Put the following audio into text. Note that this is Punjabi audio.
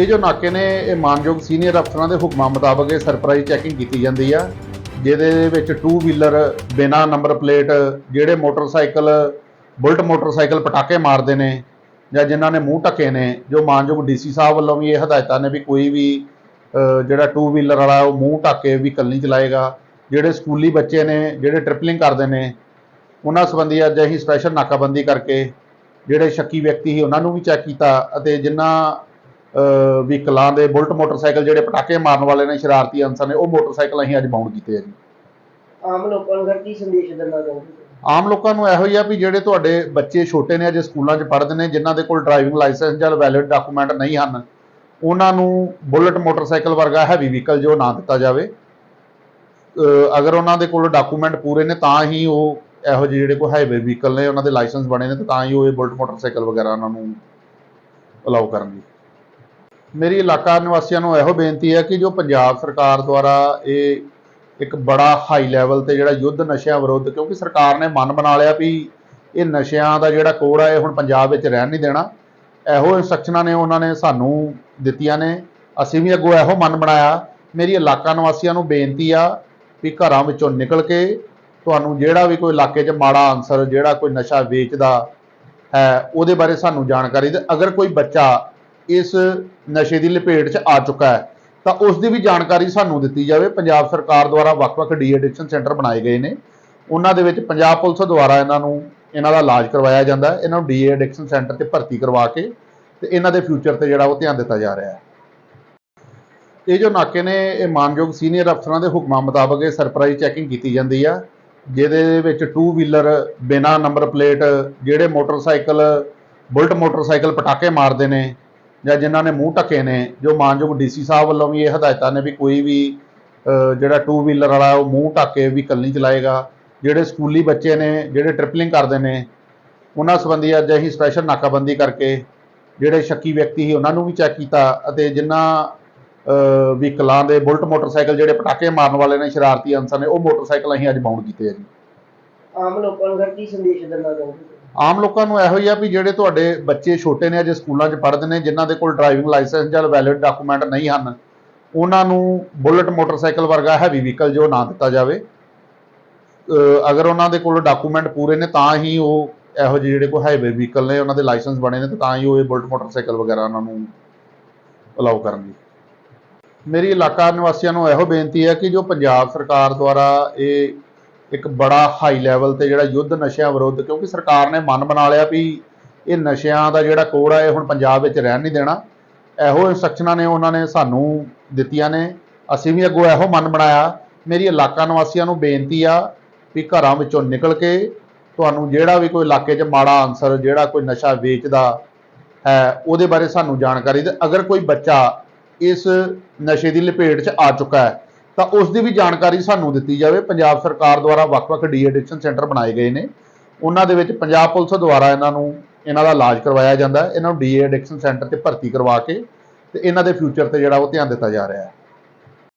ਇਹ ਜੋ ਨਾਕੇ ਨੇ, ਇਹ ਮਾਨਯੋਗ ਸੀਨੀਅਰ ਅਫਸਰਾਂ ਦੇ ਹੁਕਮਾਂ ਮੁਤਾਬਕ ਇਹ ਸਰਪ੍ਰਾਈਜ਼ ਚੈਕਿੰਗ ਕੀਤੀ ਜਾਂਦੀ ਆ, ਜਿਹਦੇ ਵਿੱਚ ਟੂ ਵੀਲਰ ਬਿਨਾ ਨੰਬਰ ਪਲੇਟ ਜਿਹੜੇ ਮੋਟਰਸਾਈਕਲ, ਬੁਲਟ ਮੋਟਰਸਾਈਕਲ ਪਟਾਕੇ ਮਾਰਦੇ ਨੇ ਜਾਂ ਜਿਨ੍ਹਾਂ ਨੇ ਮੂੰਹ ਢੱਕੇ ਨੇ, ਜੋ ਮਾਨਯੋਗ ਡੀਸੀ ਸਾਹਿਬ ਵੱਲੋਂ ਵੀ ਇਹ ਹਦਾਇਤਾਂ ਨੇ ਵੀ ਕੋਈ ਵੀ ਜਿਹੜਾ ਟੂ ਵੀਲਰ ਵਾਲਾ ਉਹ ਮੂੰਹ ਢੱਕ ਕੇ ਵਹੀਕਲ ਨਹੀਂ ਚਲਾਏਗਾ। ਜਿਹੜੇ ਸਕੂਲੀ ਬੱਚੇ ਨੇ, ਜਿਹੜੇ ਟ੍ਰਿਪਲਿੰਗ ਕਰਦੇ ਨੇ, ਉਹਨਾਂ ਸੰਬੰਧੀ ਅੱਜ ਅਸੀਂ ਸਪੈਸ਼ਲ ਨਾਕਾਬੰਦੀ ਕਰਕੇ ਜਿਹੜੇ ਸ਼ੱਕੀ ਵਿਅਕਤੀ ਸੀ ਉਹਨਾਂ ਨੂੰ ਵੀ ਚੈੱਕ ਕੀਤਾ ਅਤੇ ਜਿਨ੍ਹਾਂ ਵਹੀਕਲਾਂ ਦੇ ਬੁਲਟ ਮੋਟਰਸਾਈਕਲ ਜਿਹੜੇ ਪਟਾਕੇ ਮਾਰਨ ਵਾਲੇ ਨੇ ਸ਼ਰਾਰਤੀ ਅਨਸਰ ਨੇ ਉਹ ਮੋਟਰਸਾਈਕਲ ਅਸੀਂ ਅੱਜ ਬਾਉਂਡ ਕੀਤੇ ਆ ਜੀ। ਆਮ ਲੋਕਾਂ ਨੂੰ ਫਿਰ ਕੀ ਸੰਦੇਸ਼ ਦੇਣਾ ਚਾਹੁੰਦੇ ਆਮ ਲੋਕਾਂ ਨੂੰ ਇਹੋ ਹੀ ਆ ਵੀ ਜਿਹੜੇ ਤੁਹਾਡੇ ਬੱਚੇ ਛੋਟੇ ਨੇ ਅਜੇ ਸਕੂਲਾਂ 'ਚ ਪੜ੍ਹਦੇ ਨੇ ਜਿਨ੍ਹਾਂ ਦੇ ਕੋਲ ਡਰਾਈਵਿੰਗ ਲਾਇਸੈਂਸ ਜਾਂ ਵੈਲਿਡ ਡਾਕੂਮੈਂਟ ਨਹੀਂ ਹਨ ਉਹਨਾਂ ਨੂੰ ਬੁਲਟ ਮੋਟਰਸਾਈਕਲ ਵਰਗਾ ਹੈਵੀ ਵਹੀਕਲ ਜੋ ਨਾ ਦਿੱਤਾ ਜਾਵੇ। ਅਗਰ ਉਹਨਾਂ ਦੇ ਕੋਲ ਡਾਕੂਮੈਂਟ ਪੂਰੇ ਨੇ ਤਾਂ ਹੀ ਉਹ ਇਹੋ ਜਿਹੇ ਜਿਹੜੇ ਕੋਈ ਹਾਈਵੇ ਵਹੀਕਲ ਨੇ ਉਹਨਾਂ ਦੇ ਲਾਇਸੈਂਸ ਬਣੇ ਨੇ ਤਾਂ ਹੀ ਉਹ ਇਹ ਬੁਲਟ ਮੋਟਰਸਾਈਕਲ ਵਗੈਰਾ ਉਹਨਾਂ ਨੂੰ ਅਲਾਉ ਕਰਨਗੇ। ਮੇਰੀ ਇਲਾਕਾ ਨਿਵਾਸੀਆਂ ਨੂੰ ਇਹੋ ਬੇਨਤੀ ਹੈ ਕਿ ਜੋ ਪੰਜਾਬ ਸਰਕਾਰ ਦੁਆਰਾ ਇਹ ਇੱਕ ਬੜਾ ਹਾਈ ਲੈਵਲ ਤੇ ਜਿਹੜਾ ਯੁੱਧ ਨਸ਼ਿਆਂ ਵਿਰੁੱਧ, ਕਿਉਂਕਿ ਸਰਕਾਰ ਨੇ ਮਨ ਬਣਾ ਲਿਆ ਵੀ ਇਹ ਨਸ਼ਿਆਂ ਦਾ ਜਿਹੜਾ ਕੋੜ ਹੈ ਇਹ ਹੁਣ ਪੰਜਾਬ ਵਿੱਚ ਰਹਿਣ ਨਹੀਂ ਦੇਣਾ। ਇਹੋ ਇੰਸਟਰਕਸ਼ਨਾਂ ਨੇ, ਉਹਨਾਂ ਨੇ ਸਾਨੂੰ ਦਿੱਤੀਆਂ ਨੇ। ਅਸੀਂ ਵੀ ਅੱਗੋਂ ਇਹੋ ਮਨ ਬਣਾਇਆ। ਮੇਰੀ ਇਲਾਕਾ ਨਿਵਾਸੀਆਂ ਨੂੰ ਬੇਨਤੀ ਆ ਵੀ ਘਰਾਂ ਵਿੱਚੋਂ ਨਿਕਲ ਕੇ ਤੁਹਾਨੂੰ ਜਿਹੜਾ ਵੀ ਕੋਈ ਇਲਾਕੇ 'ਚ ਮਾੜਾ ਅਨਸਰ ਜਿਹੜਾ ਕੋਈ ਨਸ਼ਾ ਵੇਚਦਾ ਹੈ, ਉਹਦੇ ਬਾਰੇ ਸਾਨੂੰ ਜਾਣਕਾਰੀ ਦੇ। ਅਗਰ ਕੋਈ ਬੱਚਾ ਇਸ ਨਸ਼ੇ ਦੀ ਲਪੇਟ 'ਚ ਆ ਚੁੱਕਾ ਹੈ। ਤਾਂ ਉਸ ਦੀ ਵੀ ਜਾਣਕਾਰੀ ਸਾਨੂੰ ਦਿੱਤੀ ਜਾਵੇ, ਪੰਜਾਬ ਸਰਕਾਰ ਦੁਆਰਾ ਵੱਖ-ਵੱਖ ਡੀ ਐਡਿਕਸ਼ਨ ਸੈਂਟਰ ਬਣਾਏ ਗਏ ਨੇ। ਉਹਨਾਂ ਦੇ ਵਿੱਚ ਪੰਜਾਬ ਪੁਲਿਸ ਦੁਆਰਾ ਇਹਨਾਂ ਨੂੰ, ਇਹਨਾਂ ਦਾ ਇਲਾਜ ਕਰਵਾਇਆ ਜਾਂਦਾ ਹੈ। ਇਹਨਾਂ ਨੂੰ ਡੀ ਐਡਿਕਸ਼ਨ ਸੈਂਟਰ ਤੇ ਭਰਤੀ ਕਰਵਾ ਕੇ ਤੇ ਇਹਨਾਂ ਦੇ ਫਿਊਚਰ ਤੇ ਜਿਹੜਾ ਉਹ ਧਿਆਨ ਦਿੱਤਾ ਜਾ ਰਿਹਾ ਹੈ। ਇਹ ਜੋ ਨਾਕੇ ਨੇ, ਇਹ ਮਾਨਯੋਗ ਸੀਨੀਅਰ ਅਫਸਰਾਂ ਦੇ ਹੁਕਮਾਂ ਮੁਤਾਬਕ ਇਹ ਸਰਪ੍ਰਾਈਜ਼ ਚੈਕਿੰਗ ਕੀਤੀ ਜਾਂਦੀ ਆ, ਜਿਹਦੇ ਵਿੱਚ ਟੂ ਵੀਲਰ ਬਿਨਾ ਨੰਬਰ ਪਲੇਟ ਜਿਹੜੇ ਮੋਟਰਸਾਈਕਲ, ਬੁਲਟ ਮੋਟਰਸਾਈਕਲ ਪਟਾਕੇ ਮਾਰਦੇ ਨੇ ਜਾਂ ਜਿਨ੍ਹਾਂ ਨੇ ਮੂੰਹ ਢੱਕੇ ਨੇ ਜੋ ਮਾਨਯੋਗ ਡੀਸੀ ਸਾਹਿਬ ਵੱਲੋਂ ਵੀ ਇਹ ਹਦਾਇਤਾਂ ਨੇ ਵੀ ਕੋਈ ਵੀ ਜਿਹੜਾ ਟੂ ਵੀਲਰ ਵਾਲਾ ਉਹ ਮੂੰਹ ਢੱਕ ਕੇ ਵਹੀਕਲ ਨਹੀਂ ਚਲਾਏਗਾ। ਜਿਹੜੇ ਸਕੂਲੀ ਬੱਚੇ ਨੇ ਜਿਹੜੇ ਟ੍ਰਿਪਲਿੰਗ ਕਰਦੇ ਨੇ ਉਹਨਾਂ ਸੰਬੰਧੀ ਅੱਜ ਅਸੀਂ ਸਪੈਸ਼ਲ ਨਾਕਾਬੰਦੀ ਕਰਕੇ ਜਿਹੜੇ ਸ਼ੱਕੀ ਵਿਅਕਤੀ ਸੀ ਉਹਨਾਂ ਨੂੰ ਵੀ ਚੈੱਕ ਕੀਤਾ ਅਤੇ ਜਿਨ੍ਹਾਂ ਅ, ਵਹੀਕਲਾਂ ਦੇ ਬੁਲਟ ਮੋਟਰਸਾਈਕਲ ਜਿਹੜੇ ਪਟਾਕੇ ਮਾਰਨ ਵਾਲੇ ਨੇ ਸ਼ਰਾਰਤੀ ਅਨਸਰ ਨੇ ਉਹ ਮੋਟਰਸਾਈਕਲ ਅਸੀਂ ਅੱਜ ਬਾਉਂਡ ਕੀਤੇ ਆ ਜੀ। ਆਮ ਲੋਕਾਂ ਨੂੰ ਫਿਰ ਕੀ ਸੰਦੇਸ਼ ਦੇਣਾ ਚਾਹੁੰਦੇ ਆਮ ਲੋਕਾਂ ਨੂੰ ਇਹੋ ਹੀ ਆ ਵੀ ਜਿਹੜੇ ਤੁਹਾਡੇ ਬੱਚੇ ਛੋਟੇ ਨੇ ਅਜੇ ਸਕੂਲਾਂ 'ਚ ਪੜ੍ਹਦੇ ਨੇ, ਜਿਨ੍ਹਾਂ ਦੇ ਕੋਲ ਡਰਾਈਵਿੰਗ ਲਾਇਸੈਂਸ ਜਾਂ ਵੈਲਿਡ ਡਾਕੂਮੈਂਟ ਨਹੀਂ ਹਨ, ਉਹਨਾਂ ਨੂੰ ਬੁਲਟ ਮੋਟਰਸਾਈਕਲ ਵਰਗਾ ਹੈਵੀ ਵਹੀਕਲ ਜੋ ਨਾ ਦਿੱਤਾ ਜਾਵੇ। ਅਗਰ ਉਹਨਾਂ ਦੇ ਕੋਲ ਡਾਕੂਮੈਂਟ ਪੂਰੇ ਨੇ, ਤਾਂ ਹੀ ਉਹ ਇਹੋ ਜਿਹੇ ਜਿਹੜੇ ਕੋਈ ਹਾਈਵੇ ਵਹੀਕਲ ਨੇ, ਉਹਨਾਂ ਦੇ ਲਾਇਸੈਂਸ ਬਣੇ ਨੇ, ਤੇ ਤਾਂ ਹੀ ਉਹ ਇਹ ਬੁਲਟ ਮੋਟਰਸਾਈਕਲ ਵਗੈਰਾ ਉਹਨਾਂ ਨੂੰ ਅਲਾਉ ਕਰਨਗੇ। ਮੇਰੀ ਇਲਾਕਾ ਨਿਵਾਸੀਆਂ ਨੂੰ ਇਹੋ ਬੇਨਤੀ ਹੈ ਕਿ ਜੋ ਪੰਜਾਬ ਸਰਕਾਰ ਦੁਆਰਾ ਇਹ ਇੱਕ ਬੜਾ ਹਾਈ ਲੈਵਲ ਤੇ ਜਿਹੜਾ ਯੁੱਧ ਨਸ਼ਿਆਂ ਵਿਰੁੱਧ, ਕਿਉਂਕਿ ਸਰਕਾਰ ਨੇ ਮਨ ਬਣਾ ਲਿਆ ਵੀ ਇਹ ਨਸ਼ਿਆਂ ਦਾ ਜਿਹੜਾ ਕੋੜ ਹੈ ਇਹ ਹੁਣ ਪੰਜਾਬ ਵਿੱਚ ਰਹਿਣ ਨਹੀਂ ਦੇਣਾ। ਇਹੋ ਇੰਸਟਰਕਸ਼ਨਾਂ ਨੇ, ਉਹਨਾਂ ਨੇ ਸਾਨੂੰ ਦਿੱਤੀਆਂ ਨੇ। ਅਸੀਂ ਵੀ ਅੱਗੋਂ ਇਹੋ ਮਨ ਬਣਾਇਆ। ਮੇਰੀ ਇਲਾਕਾ ਨਿਵਾਸੀਆਂ ਨੂੰ ਬੇਨਤੀ ਆ ਵੀ ਘਰਾਂ ਵਿੱਚੋਂ ਨਿਕਲ ਕੇ ਤੁਹਾਨੂੰ ਜਿਹੜਾ ਵੀ ਕੋਈ ਇਲਾਕੇ 'ਚ ਮਾੜਾ ਅਨਸਰ ਜਿਹੜਾ ਕੋਈ ਨਸ਼ਾ ਵੇਚਦਾ ਹੈ, ਉਹਦੇ ਬਾਰੇ ਸਾਨੂੰ ਜਾਣਕਾਰੀ ਦੇ। ਅਗਰ ਕੋਈ ਬੱਚਾ ਇਸ ਨਸ਼ੇ ਦੀ ਲਪੇਟ 'ਚ ਆ ਚੁੱਕਾ ਹੈ ਤਾਂ ਉਸ ਦੀ ਵੀ ਜਾਣਕਾਰੀ ਸਾਨੂੰ ਦਿੱਤੀ ਜਾਵੇ। ਪੰਜਾਬ ਸਰਕਾਰ ਦੁਆਰਾ ਵੱਖ-ਵੱਖ ਡੀ ਐਡਿਕਸ਼ਨ ਸੈਂਟਰ ਬਣਾਏ ਗਏ ਨੇ। ਉਹਨਾਂ ਦੇ ਵਿੱਚ ਪੰਜਾਬ ਪੁਲਿਸ ਦੁਆਰਾ ਇਹਨਾਂ ਨੂੰ, ਇਹਨਾਂ ਦਾ ਇਲਾਜ ਕਰਵਾਇਆ ਜਾਂਦਾ ਹੈ। ਇਹਨਾਂ ਨੂੰ ਡੀ ਐਡਿਕਸ਼ਨ ਸੈਂਟਰ ਤੇ ਭਰਤੀ ਕਰਵਾ ਕੇ ਤੇ ਇਹਨਾਂ ਦੇ ਫਿਊਚਰ ਤੇ ਜਿਹੜਾ ਉਹ ਧਿਆਨ ਦਿੱਤਾ ਜਾ ਰਿਹਾ ਹੈ।